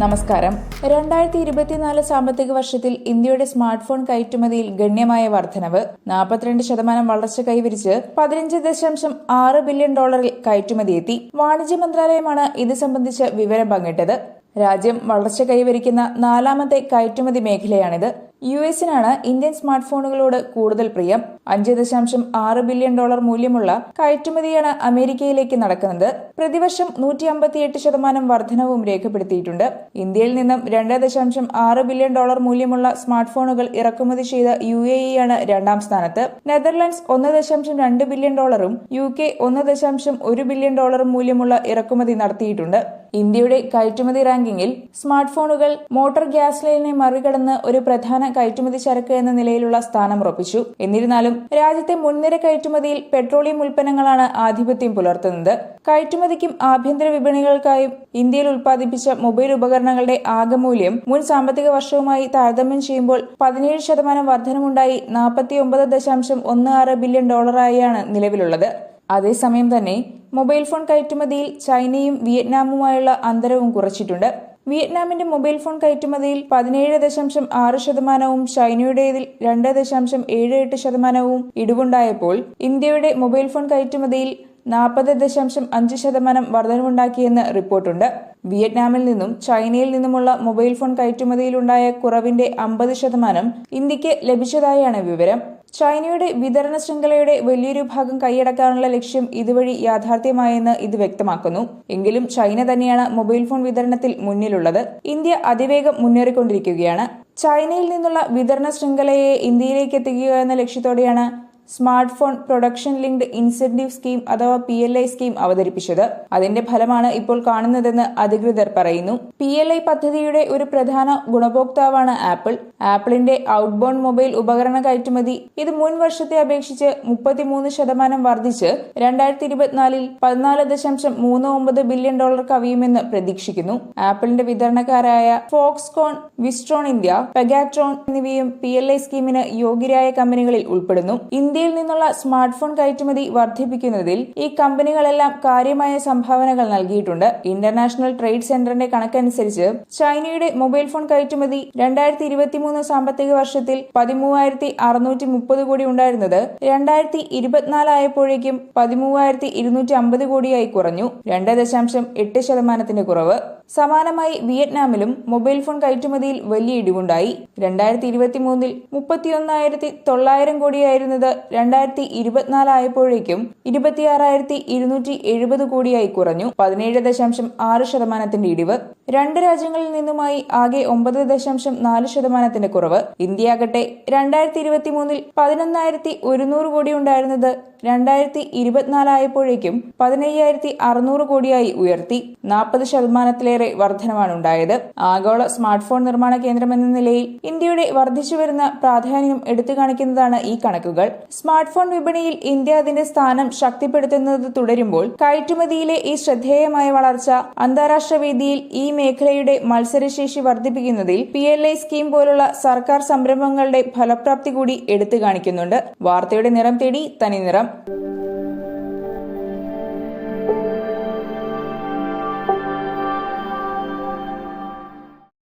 നമസ്കാരം. രണ്ടായിരത്തി ഇരുപത്തിനാല് സാമ്പത്തിക വർഷത്തിൽ ഇന്ത്യയുടെ സ്മാർട്ട് ഫോൺ കയറ്റുമതിയിൽ ഗണ്യമായ വർധനവ്. നാൽപ്പത്തിരണ്ട് ശതമാനം വളർച്ച കൈവരിച്ച് പതിനഞ്ച് ദശാംശം ആറ് ബില്യൺ ഡോളറിൽ കയറ്റുമതിയെത്തി വാണിജ്യ മന്ത്രാലയമാണ് ഇത് സംബന്ധിച്ച് വിവരം പങ്കിട്ടത്. രാജ്യം വളർച്ച കൈവരിക്കുന്ന നാലാമത്തെ കയറ്റുമതി മേഖലയാണിത്. യു എസിനാണ് ഇന്ത്യൻ സ്മാർട്ട് ഫോണുകളോട് കൂടുതൽ പ്രിയം. അഞ്ച് ദശാംശം ആറ് ബില്യൺ ഡോളർ മൂല്യമുള്ള കയറ്റുമതിയാണ് അമേരിക്കയിലേക്ക് നടക്കുന്നത്. പ്രതിവർഷം നൂറ്റി അമ്പത്തിയെട്ട് ശതമാനം വർധനവും രേഖപ്പെടുത്തിയിട്ടുണ്ട്. ഇന്ത്യയിൽ നിന്നും രണ്ട് ദശാംശം ആറ് ബില്യൺ ഡോളർ മൂല്യമുള്ള സ്മാർട്ട് ഫോണുകൾ ഇറക്കുമതി ചെയ്ത യു എ ഇ ആണ് രണ്ടാം സ്ഥാനത്ത്. നെതർലാൻഡ്സ് ഒന്ന് ദശാംശം രണ്ട് ബില്യൺ ഡോളറും യു കെ ഒന്ന് ദശാംശം ഒരു ബില്യൺ ഡോളറും മൂല്യമുള്ള ഇറക്കുമതി നടത്തിയിട്ടുണ്ട്. ഇന്ത്യയുടെ കയറ്റുമതി റാങ്കിങ്ങിൽ സ്മാർട്ട് ഫോണുകൾ മോട്ടോർ ഗ്യാസ് ലൈനിനെ മറികടന്ന് ഒരു പ്രധാന കയറ്റുമതി ചരക്ക് എന്ന നിലയിലുള്ള സ്ഥാനം ഉറപ്പിച്ചു. എന്നിരുന്നാലും രാജ്യത്തെ മുൻനിര കയറ്റുമതിയിൽ പെട്രോളിയം ഉൽപ്പന്നങ്ങളാണ് ആധിപത്യം പുലർത്തുന്നത്. കയറ്റുമതിക്കും ആഭ്യന്തര വിപണികൾക്കായും ഇന്ത്യയിൽ ഉൽപ്പാദിപ്പിച്ച മൊബൈൽ ഉപകരണങ്ങളുടെ ആകമൂല്യം മുൻ സാമ്പത്തിക വർഷവുമായി താരതമ്യം ചെയ്യുമ്പോൾ പതിനേഴ് ശതമാനം വർധനമുണ്ടായി നാൽപ്പത്തി ഒമ്പത് ദശാംശം ഒന്ന് ആറ് ബില്യൺ ഡോളറായാണ് നിലവിലുള്ളത്. അതേസമയം തന്നെ മൊബൈൽ ഫോൺ കയറ്റുമതിയിൽ ചൈനയും വിയറ്റ്നാമുമായുള്ള അന്തരവും കുറച്ചിട്ടുണ്ട്. വിയറ്റ്നാമിന്റെ മൊബൈൽ ഫോൺ കയറ്റുമതിയിൽ പതിനേഴ് ദശാംശം ആറ് ശതമാനവും ചൈനയുടേതിൽ രണ്ട് ദശാംശം ഏഴ് എട്ട് ശതമാനവും ഇടിവുണ്ടായപ്പോൾ ഇന്ത്യയുടെ മൊബൈൽ ഫോൺ കയറ്റുമതിയിൽ നാൽപ്പത് ദശാംശം അഞ്ച് ശതമാനം വർധനവുണ്ടാക്കിയെന്ന് റിപ്പോർട്ടുണ്ട്. വിയറ്റ്നാമിൽ നിന്നും ചൈനയിൽ നിന്നുമുള്ള മൊബൈൽ ഫോൺ കയറ്റുമതിയിലുണ്ടായ കുറവിന്റെ അമ്പത് ശതമാനം ഇന്ത്യയ്ക്ക് ലഭിച്ചതായാണ് വിവരം. ചൈനയുടെ വിതരണ ശൃംഖലയുടെ വലിയൊരു ഭാഗം കൈയടക്കാനുള്ള ലക്ഷ്യം ഇതുവഴി യാഥാർത്ഥ്യമായെന്ന് ഇത് വ്യക്തമാക്കുന്നു. എങ്കിലും ചൈന തന്നെയാണ് മൊബൈൽ ഫോൺ വിതരണത്തിൽ മുന്നിലുള്ളത്. ഇന്ത്യ അതിവേഗം മുന്നേറിക്കൊണ്ടിരിക്കുകയാണ്. ചൈനയിൽ നിന്നുള്ള വിതരണ ശൃംഖലയെ ഇന്ത്യയിലേക്ക് എത്തിക്കുക എന്ന ലക്ഷ്യത്തോടെയാണ് smart phone production linked incentive scheme അഥവാ പി എൽ ഐ സ്കീം അവതരിപ്പിച്ചത്. അതിന്റെ ഫലമാണ് ഇപ്പോൾ കാണുന്നതെന്ന് അധികൃതർ പറയുന്നു. പി എൽ ഐ പദ്ധതിയുടെ ഒരു പ്രധാന ഗുണഭോക്താവാണ് ആപ്പിൾ. ആപ്പിളിന്റെ ഔട്ട്ബോൺ മൊബൈൽ ഉപകരണ കയറ്റുമതി ഇത് മുൻ വർഷത്തെ അപേക്ഷിച്ച് മുപ്പത്തിമൂന്ന് ശതമാനം വർദ്ധിച്ച് രണ്ടായിരത്തി ഇരുപത്തിനാലിൽ പതിനാല് ദശാംശം മൂന്ന് ഒമ്പത് ബില്യൺ ഡോളർ കവിയുമെന്ന് പ്രതീക്ഷിക്കുന്നു. ആപ്പിളിന്റെ വിതരണക്കാരായ ഫോക്സ്കോൺ വിസ്ട്രോൺ ഇന്ത്യ പെഗാട്രോൺ എന്നിവയും പി എൽ ഐ സ്കീമിന് യോഗ്യരായ കമ്പനികളിൽ ഉൾപ്പെടുന്നു. ഇന്ത്യയിൽ നിന്നുള്ള സ്മാർട്ട് ഫോൺ കയറ്റുമതി വർദ്ധിപ്പിക്കുന്നതിൽ ഈ കമ്പനികളെല്ലാം കാര്യമായ സംഭാവനകൾ നൽകിയിട്ടുണ്ട്. ഇന്റർനാഷണൽ ട്രേഡ് സെന്ററിന്റെ കണക്കനുസരിച്ച് ചൈനയുടെ മൊബൈൽ ഫോൺ കയറ്റുമതി രണ്ടായിരത്തി ഇരുപത്തിമൂന്ന് സാമ്പത്തിക വർഷത്തിൽ പതിമൂവായിരത്തി അറുന്നൂറ്റി മുപ്പത് കോടി ഉണ്ടായിരുന്നത് രണ്ടായിരത്തി ഇരുപത്തിനാലായപ്പോഴേക്കും പതിമൂവായിരത്തി ഇരുന്നൂറ്റി അമ്പത് കോടിയായി കുറഞ്ഞു. രണ്ട് ദശാംശം എട്ട് ശതമാനത്തിന്റെ കുറവ്. സമാനമായി വിയറ്റ്നാമിലും മൊബൈൽ ഫോൺ കയറ്റുമതിയിൽ വലിയ ഇടിവുണ്ടായി. രണ്ടായിരത്തി ഇരുപത്തി മൂന്നിൽ മുപ്പത്തിയൊന്നായിരത്തി തൊള്ളായിരം കോടിയായിരുന്നത് രണ്ടായിരത്തി ഇരുപത്തിനാലായപ്പോഴേക്കും ഇരുപത്തിയാറായിരത്തി ഇരുന്നൂറ്റി എഴുപത് കോടിയായി കുറഞ്ഞു. പതിനേഴ് ദശാംശം ആറ് ശതമാനത്തിന്റെ ഇടിവ്. രണ്ട് രാജ്യങ്ങളിൽ നിന്നുമായി ആകെ ഒമ്പത് ദശാംശം നാല് ശതമാനത്തിന്റെ കുറവ്. ഇന്ത്യയാകട്ടെ രണ്ടായിരത്തി ഇരുപത്തി മൂന്നിൽ പതിനൊന്നായിരത്തി ഒരുന്നൂറ് കോടി ഉണ്ടായിരുന്നത് രണ്ടായിരത്തി ഇരുപത്തിനാലായപ്പോഴേക്കും പതിനയ്യായിരത്തി അറുന്നൂറ് കോടിയായി ഉയർത്തി. നാൽപ്പത് ശതമാനത്തിലേറെ വർധനമാണ് ഉണ്ടായത്. ആഗോള സ്മാർട്ട് ഫോൺ നിർമ്മാണ കേന്ദ്രമെന്ന നിലയിൽ ഇന്ത്യയുടെ വർദ്ധിച്ചുവരുന്ന പ്രാധാന്യം എടുത്തു കാണിക്കുന്നതാണ് ഈ കണക്കുകൾ. സ്മാർട്ട് ഫോൺ വിപണിയിൽ ഇന്ത്യ അതിന്റെ സ്ഥാനം ശക്തിപ്പെടുത്തുന്നത് തുടരുമ്പോൾ കയറ്റുമതിയിലെ ഈ ശ്രദ്ധേയമായ വളർച്ച അന്താരാഷ്ട്ര വേദിയിൽ ഈ മേഖലയുടെ മത്സരശേഷി വർദ്ധിപ്പിക്കുന്നതിൽ പി എൽ ഐ സ്കീം പോലുള്ള സർക്കാർ സംരംഭങ്ങളുടെ ഫലപ്രാപ്തി കൂടി എടുത്തു കാണിക്കുന്നുണ്ട്. വാർത്തയുടെ നിറം തേടി തനി നിറം.